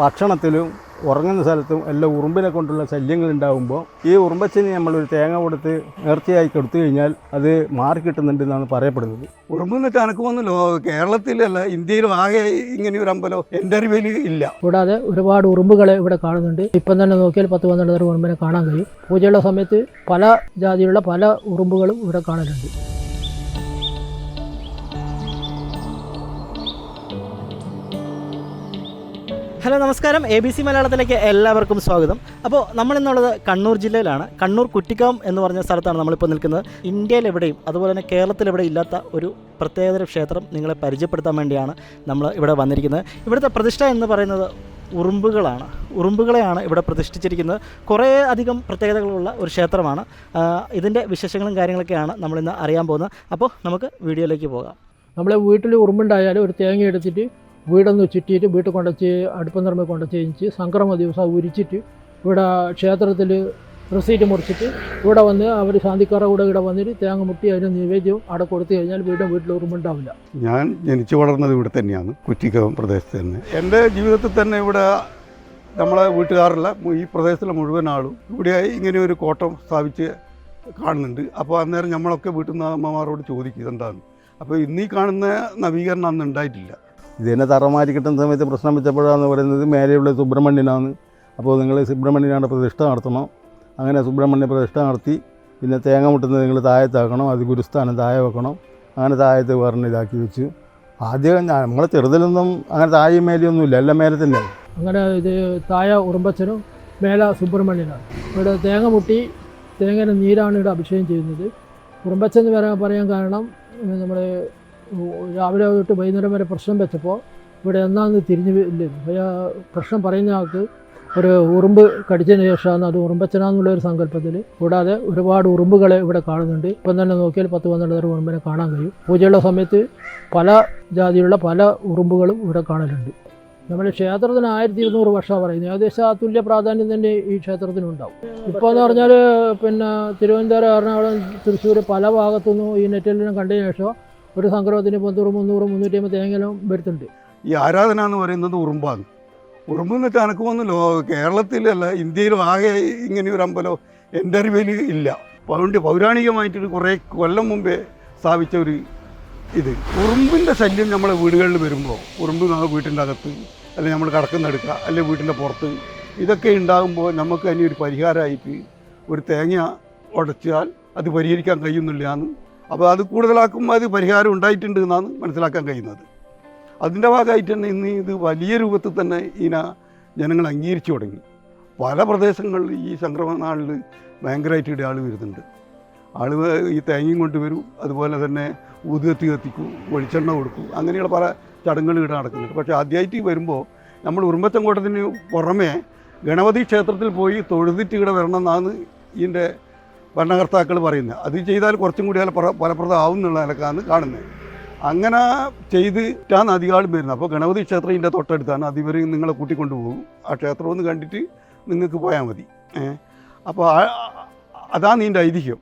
ഭക്ഷണത്തിലും ഉറങ്ങുന്ന സ്ഥലത്തും എല്ലാം ഉറുമ്പിനെ കൊണ്ടുള്ള ശല്യങ്ങൾ ഉണ്ടാകുമ്പോൾ ഈ ഉറുമ്പച്ചിന് നമ്മളൊരു തേങ്ങ കൊടുത്ത് നേർച്ചയായി കൊടുത്തു കഴിഞ്ഞാൽ അത് മാറി കിട്ടുന്നുണ്ട് എന്നാണ് പറയപ്പെടുന്നത്. ഉറുമ്പ് എന്നിട്ട് അനക്കുമൊന്നുമില്ല കേരളത്തിലല്ല ഇന്ത്യയിലും ആകെ ഇങ്ങനെ ഒരു അമ്പലം എന്റെ അറിവിൽ ഇല്ല. കൂടാതെ ഒരുപാട് ഉറുമ്പുകളെ ഇവിടെ കാണുന്നുണ്ട്. ഇപ്പം തന്നെ നോക്കിയാൽ പത്ത് പന്ത്രണ്ട് തരം ഉറുമ്പിനെ കാണാൻ കഴിയും. പൂജയുള്ള സമയത്ത് പല ജാതിയുള്ള പല ഉറുമ്പുകളും ഇവിടെ കാണലുണ്ട്. ഹലോ നമസ്കാരം. എ ബി സി മലയാളത്തിലേക്ക് എല്ലാവർക്കും സ്വാഗതം. അപ്പോൾ നമ്മളിന്നുള്ളത് കണ്ണൂർ ജില്ലയിലാണ്. കണ്ണൂർ കുറ്റിക്കാം എന്ന് പറഞ്ഞ സ്ഥലത്താണ് നമ്മളിപ്പോൾ നിൽക്കുന്നത്. ഇന്ത്യയിൽ എവിടെയും അതുപോലെ തന്നെ കേരളത്തിൽ ഇല്ലാത്ത ഒരു പ്രത്യേകതര ക്ഷേത്രം നിങ്ങളെ പരിചയപ്പെടുത്താൻ വേണ്ടിയാണ് നമ്മൾ ഇവിടെ വന്നിരിക്കുന്നത്. ഇവിടുത്തെ പ്രതിഷ്ഠ എന്ന് പറയുന്നത് ഉറുമ്പുകളാണ്. ഉറുമ്പുകളെയാണ് ഇവിടെ പ്രതിഷ്ഠിച്ചിരിക്കുന്നത്. കുറേ അധികം പ്രത്യേകതകളുള്ള ഒരു ക്ഷേത്രമാണ്. ഇതിന്റെ വിശേഷങ്ങളും കാര്യങ്ങളൊക്കെയാണ് നമ്മളിന്ന് അറിയാൻ പോകുന്നത്. അപ്പോൾ നമുക്ക് വീഡിയോയിലേക്ക് പോകാം. നമ്മളെ വീട്ടിൽ ഉറുമ്പുണ്ടായാലും ഒരു തേങ്ങ എടുത്തിട്ട് വീടൊന്ന് ചുറ്റിയിട്ട് വീട്ടിൽ കൊണ്ടുവച്ച് അടുപ്പം നിർമ്മി കൊണ്ടു ചെയ്യിച്ച് സംക്രമ ദിവസം ഉരിച്ചിട്ട് ഇവിടെ ക്ഷേത്രത്തിൽ റെസീറ്റ് മുറിച്ചിട്ട് ഇവിടെ വന്ന് അവർ ശാന്തിക്കാരുടെ കൂടെ ഇവിടെ വന്നിട്ട് തേങ്ങ മുട്ടി അതിന് നിവേദ്യവും അവിടെ കൊടുത്തു കഴിഞ്ഞാൽ വീണ്ടും വീട്ടിൽ ഉണ്ടാവില്ല. ഞാൻ ജനിച്ചു വളർന്നത് ഇവിടെ തന്നെയാണ് കുറ്റിക്കകം പ്രദേശത്ത് തന്നെ. എന്റെ ജീവിതത്തിൽ തന്നെ ഇവിടെ നമ്മളെ വീട്ടുകാരല്ല ഈ പ്രദേശത്തിലെ മുഴുവൻ ആളും ഇവിടെ ഇങ്ങനെ ഒരു കോട്ടം സ്ഥാപിച്ച് കാണുന്നുണ്ട്. അപ്പോൾ അന്നേരം നമ്മളൊക്കെ വീട്ടിൽ നിന്ന് അമ്മമാരോട് ചോദിക്കും ഇതെന്താണ്? അപ്പോൾ ഇന്നീ കാണുന്ന നവീകരണം അന്ന് ഉണ്ടായിട്ടില്ല. ഇതിനെ തറമാറ്റി കിട്ടുന്ന സമയത്ത് പ്രശ്നം വെച്ചപ്പോഴാന്ന് പറയുന്നത് മേലെയുള്ള സുബ്രഹ്മണ്യനാണ്. അപ്പോൾ നിങ്ങൾ സുബ്രഹ്മണ്യനാണ് പ്രതിഷ്ഠ നടത്തണം. അങ്ങനെ സുബ്രഹ്മണ്യ പ്രതിഷ്ഠ നടത്തി പിന്നെ തേങ്ങ മുട്ടുന്നത് നിങ്ങൾ താഴത്താക്കണം അത് ഗുരുസ്ഥാനം താഴെ വെക്കണം. അങ്ങനെ താഴത്ത് പറഞ്ഞ് ഇതാക്കി വെച്ചു. ആദ്യം നമ്മളെ ചെറുതിലൊന്നും അങ്ങനെ താഴെയും മേലെയൊന്നും ഇല്ല എല്ലാം മേലെ തന്നെ. അങ്ങനെ ഇത് താഴെ ഉറുമ്പച്ചനും മേല സുബ്രഹ്മണ്യനാണ്. ഇവിടെ തേങ്ങ മുട്ടി തേങ്ങയുടെ നീരാണ് ഇവിടെ അഭിഷേകം ചെയ്യുന്നത്. ഉറുമ്പച്ചൻ എന്ന് പറയാൻ പറയാൻ കാരണം നമ്മൾ രാവിലെ തൊട്ട് വൈകുന്നേരം വരെ പ്രശ്നം വെച്ചപ്പോൾ ഇവിടെ എന്നാന്ന് തിരിഞ്ഞ് പ്രശ്നം പറയുന്ന ആൾക്ക് ഒരു ഉറുമ്പ് കടിച്ചതിന് ശേഷമാണ് അത് ഉറുമ്പച്ചനാന്നുള്ള ഒരു സങ്കല്പത്തിൽ. കൂടാതെ ഒരുപാട് ഉറുമ്പുകളെ ഇവിടെ കാണുന്നുണ്ട്. ഇപ്പം തന്നെ നോക്കിയാൽ പത്ത് പന്ത്രണ്ട് തരം ഉറുമ്പിനെ കാണാൻ കഴിയും. പൂജയുള്ള സമയത്ത് പല ജാതിയിലുള്ള പല ഉറുമ്പുകളും ഇവിടെ കാണലുണ്ട്. നമ്മുടെ ക്ഷേത്രത്തിന് ആയിരത്തി ഇരുന്നൂറ് വർഷമാണ് പറയുന്നത്. ഏകദേശം ആ തുല്യ പ്രാധാന്യം തന്നെ ഈ ക്ഷേത്രത്തിനുണ്ടാവും. ഇപ്പോൾ എന്ന് പറഞ്ഞാൽ പിന്നെ തിരുവനന്തപുരം എറണാകുളം തൃശ്ശൂർ പല ഭാഗത്തുനിന്നും ഈ നെറ്റെല്ലാം കണ്ടതിന് ശേഷം ഒരു സംക്രമത്തിന് പത്തൂറ് മുന്നൂറ് മുന്നൂറ്റി അമ്പത് ഏഴെങ്കിലും വരുത്തുന്നുണ്ട്. ഈ ആരാധന എന്ന് പറയുന്നത് ഉറുമ്പാണ്. ഉറുമ്പെന്ന് വെച്ചാൽ അനക്കുമൊന്നുമില്ല കേരളത്തിലല്ല ഇന്ത്യയിലും ആകെ ഇങ്ങനെ ഒരു അമ്പലം എന്റെ അറിവിൽ ഇല്ല. അതുകൊണ്ട് പൗരാണികമായിട്ടൊരു കുറേ കൊല്ലം മുമ്പേ സ്ഥാപിച്ച ഒരു ഇത്. ഉറുമ്പിന്റെ ശല്യം നമ്മളെ വീടുകളിൽ വരുമ്പോൾ ഉറുമ്പ് നമ്മുടെ വീട്ടിന്റെ അകത്ത് അല്ലെങ്കിൽ നമ്മൾ കിടക്കുന്നെടുക്കുക അല്ലെങ്കിൽ വീട്ടിന്റെ പുറത്ത് ഇതൊക്കെ ഉണ്ടാകുമ്പോൾ നമുക്ക് അതിനൊരു പരിഹാരമായിട്ട് ഒരു തേങ്ങ ഉടച്ചാൽ അത് പരിഹരിക്കാൻ കഴിയുന്നില്ല എന്ന് അപ്പോൾ അത് കൂടുതലാക്കുമ്പോൾ അത് പരിഹാരം ഉണ്ടായിട്ടുണ്ട് എന്നാണ് മനസ്സിലാക്കാൻ കഴിയുന്നത്. അതിന്റെ ഭാഗമായിട്ട് തന്നെ ഇന്ന് ഇത് വലിയ രൂപത്തിൽ തന്നെ ഇതിനെ ജനങ്ങൾ അംഗീകരിച്ചു തുടങ്ങി. പല പ്രദേശങ്ങളിൽ ഈ സംക്രമണ നാളിൽ ഭയങ്കരമായിട്ട് ഇവിടെ ആൾ വരുന്നുണ്ട്. ആൾ ഈ തേങ്ങയും കൊണ്ടുവരും അതുപോലെ തന്നെ ഊതുകത്തി കത്തിക്കും വെളിച്ചെണ്ണ കൊടുക്കും അങ്ങനെയുള്ള പല ചടങ്ങുകൾ ഇവിടെ നടക്കുന്നുണ്ട്. പക്ഷേ ആദ്യമായിട്ട് വരുമ്പോൾ നമ്മൾ ഉറുമ്പച്ചങ്കോട്ടത്തിന് പുറമേ ഗണപതി ക്ഷേത്രത്തിൽ പോയി തൊഴുതിട്ട് ഇവിടെ വരണം എന്നാണ് ഇതിന്റെ ഭരണകർത്താക്കൾ പറയുന്നത്. അത് ചെയ്താൽ കുറച്ചും കൂടി ഫലപ്രദമാവും എന്നുള്ള നിലക്കാണ് കാണുന്നത്. അങ്ങനെ ചെയ്തിട്ടാണ് അധികാളും വരുന്നത്. അപ്പോൾ ഗണപതി ക്ഷേത്രം ഇതിന്റെ തൊട്ടടുത്താണ് അതിവർ നിങ്ങളെ കൂട്ടിക്കൊണ്ടുപോകും ആ ക്ഷേത്രം ഒന്ന് കണ്ടിട്ട് നിങ്ങൾക്ക് പോയാൽ മതി. അപ്പോൾ അതാണ് ഇതിന്റെ ഐതിഹ്യം.